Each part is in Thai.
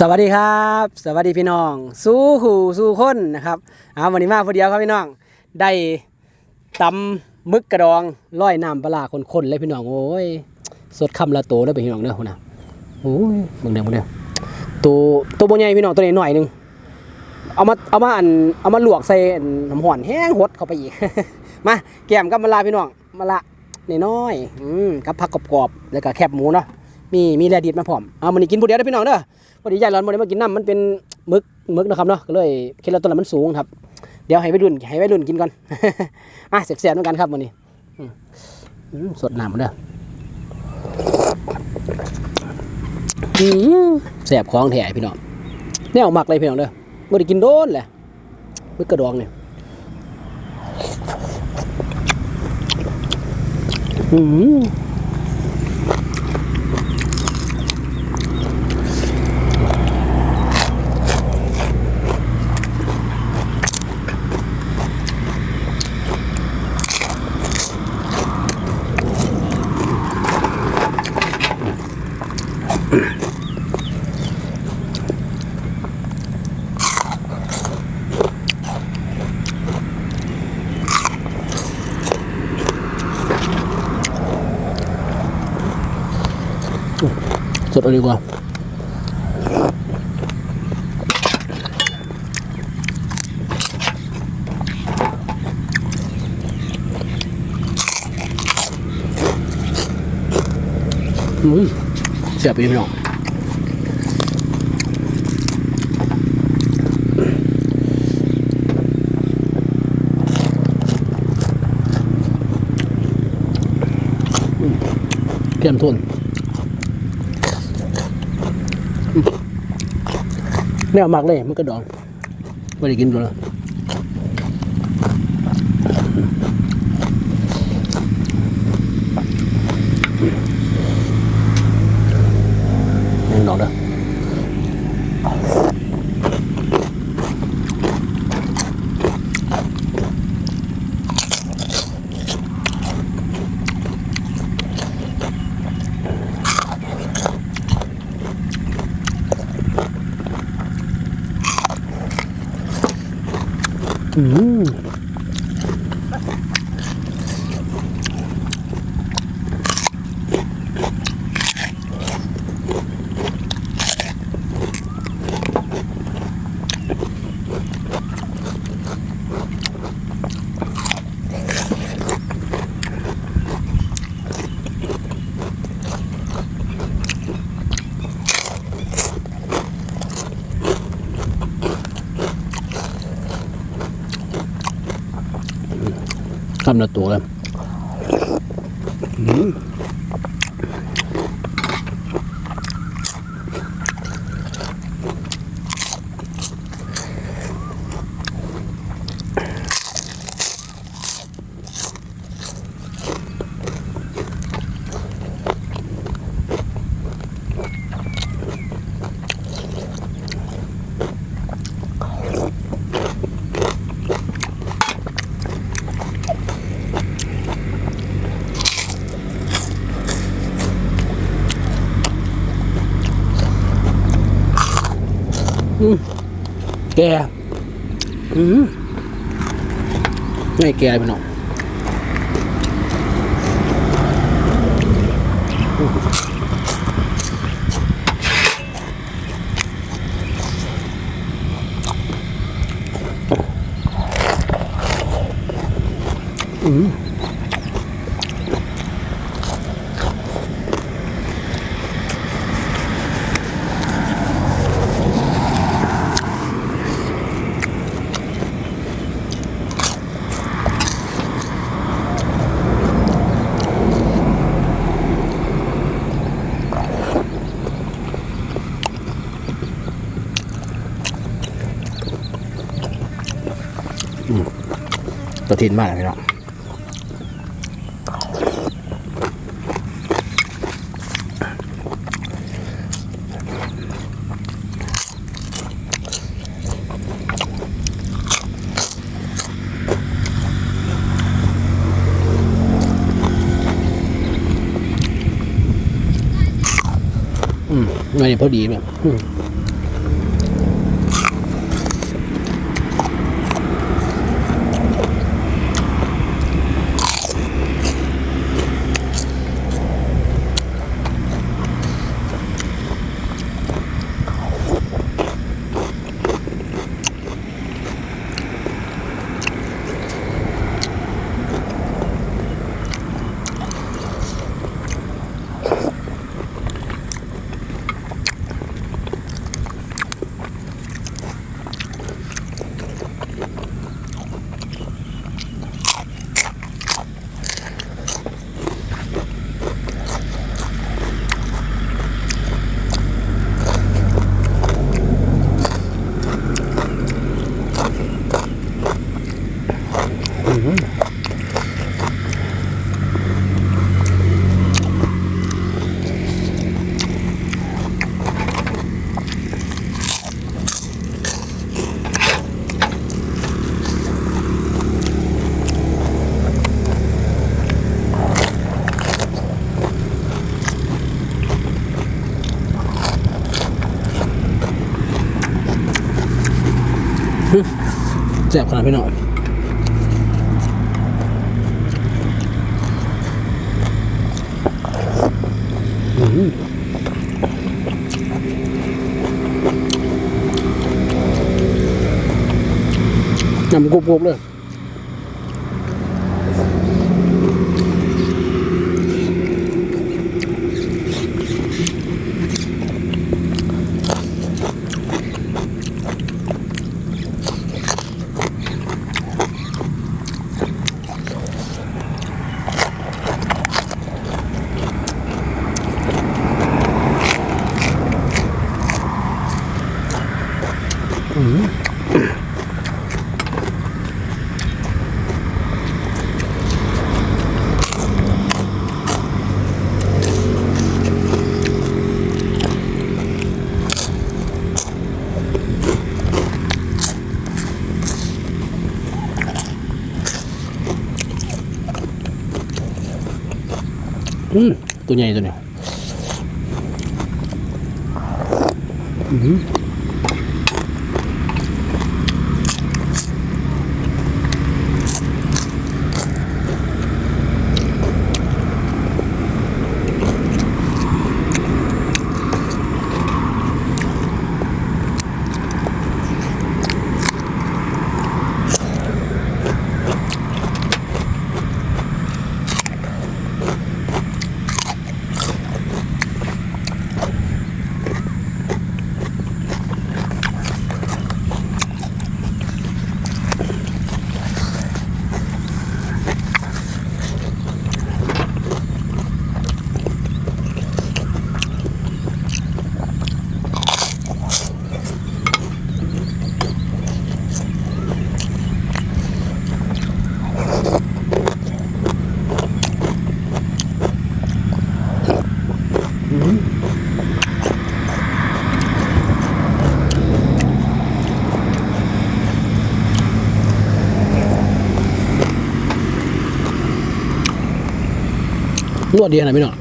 สวัสดีครับ สวัสดีพี่น้อง สู้หูสู้คนนะครับเอาวันนี้มาพอเดียวครับพี่น้อง ได้ตำมึกกระดองร้อยน้ำปลาคนๆเลยพี่น้องโอ้ยสดคำละโตแล้วเป็นพี่น้องเด้อคนน่ะโอ้ยมึงเด้อมึงเด้อตัวตัวบ่ใหญ่พี่น้องตัวนี้หน่อยหนึงเอามาเอามาอันเอามาลวกใส่น้ำห่อนแห้งหดเข้าไปอีกมาแกมกับมะลาพี่น้องมะละน้อยๆอืมกับผักกรอบๆแล้วก็แคบหมูเนาะมีมีแรดิดมาพร้อมเอามันนี้กินผู้เดียวเด้พี่น้องเด้อ พอดียายร้อนบ่ได้มากินน้ำมันเป็นมึกมึกนะครับเนาะก็เลยคิดแล้วต้นละมันสูงครับ เดี๋ยวให้ไปรุ่นให้ไปรุ่นกินก่อนอะเสียบๆเหมือนกันครับวันนี้อสดน้ำมาเด้ออืมแสบของแท้พี่น้องแนวมักเลยพี่น้องเด้อบ่ได้กินโดนแหละมึกกระดองเนี่ยอืม สดเอาดีกว่าอืมเสียบไปพี่น้องอืมเข้มข้นอืม แนวมักเลยมันก็ดองไม่ได้กินตัวละ อืำลาตัวเลย แกอืมไม่แกพี่น้องอืม ตัวทินมากเลยพี่น้องอืมอันนี้พอดีแบบ แสบขนาดพี่น้อย น้ำกรุบๆเลย อืมตัว นี้ยอื้อหือรวดดีขนาดพี่น้อง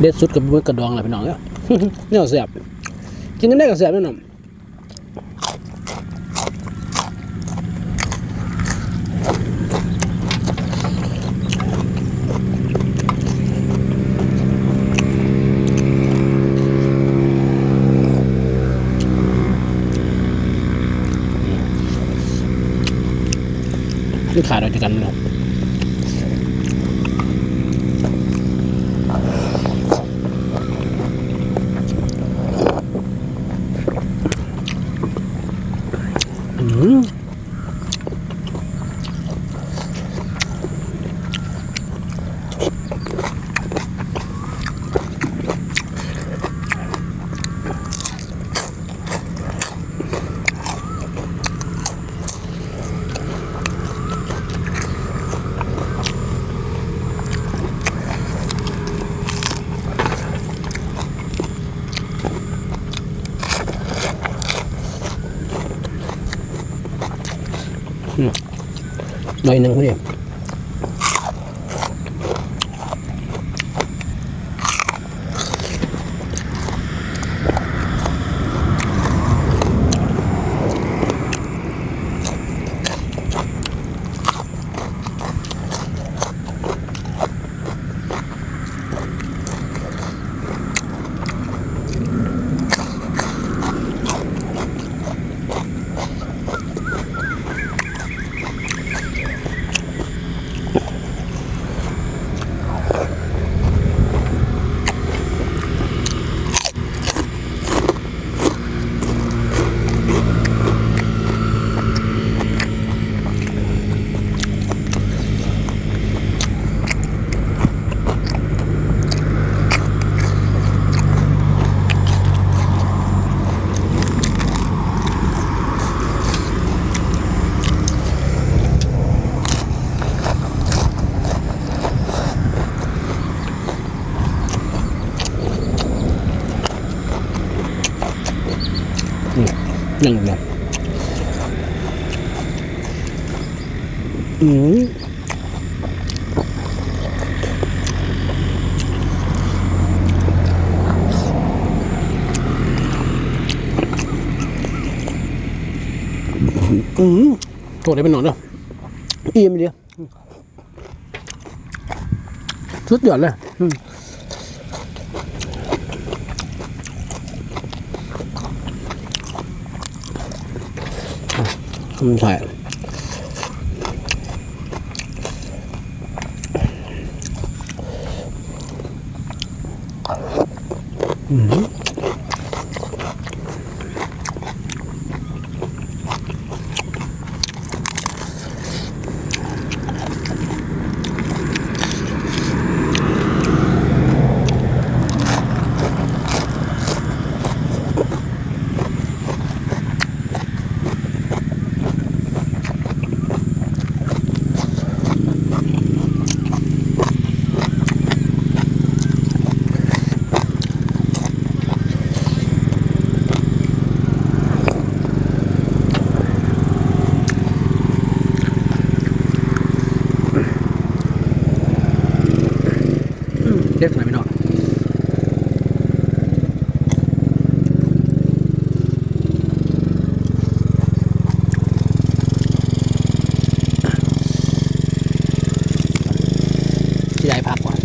เด็ดสุดกับมือกระดองแหละพี่น้องเนี่ยเนี่ยเสียบกินกันได้กับเสียบแน่นอน นี่ขาดอะไรกันเนาะอื หน่อยหนึ่งเนเดีย หนึ่งเนี่ยอืมอืมโทษได้เป็นหนอนเนาะอิ่มดีสุดยอดเลยอืม ทำใส่เพักก่อน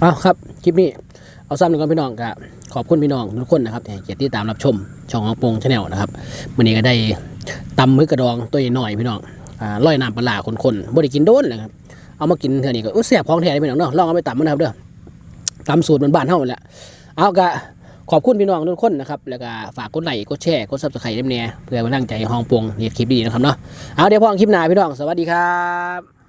เอาครับ คลิปนี้ เอาซ้ำหนึ่งก่อนพี่น้องกับ ขอบคุณพี่น้องทุกคนนะครับที่เกียรติติดตามรับชม ช่องของโปงชาแนลนะครับวันนี้ก็ได้ตำมือกระดองตัวใหญ่น่อยพี่น้องอ่าร้อยน้ำปลาคนๆบ่ได้กินโดนเลยครับเอามากินเท่านี้ก็อุ้ยแซ่บของแท้เลยพี่น้องเนาะลองเอาไปตำมันนะครับเด้อตำสูตรมันบ้านเฮานั่นแหละเอากะขอบคุณพี่น้องทุกคนนะครับ แล้วก็ฝากกดไลค์กดแชร์กดซับสไครต์ด้วยเนี่ยเพื่อเป็นกำลังใจห้องโปงเรียนคลิปดีนะครับเนาะเอาเดี๋ยวพอกันคลิปหน้าพี่น้องสวัสดีครับ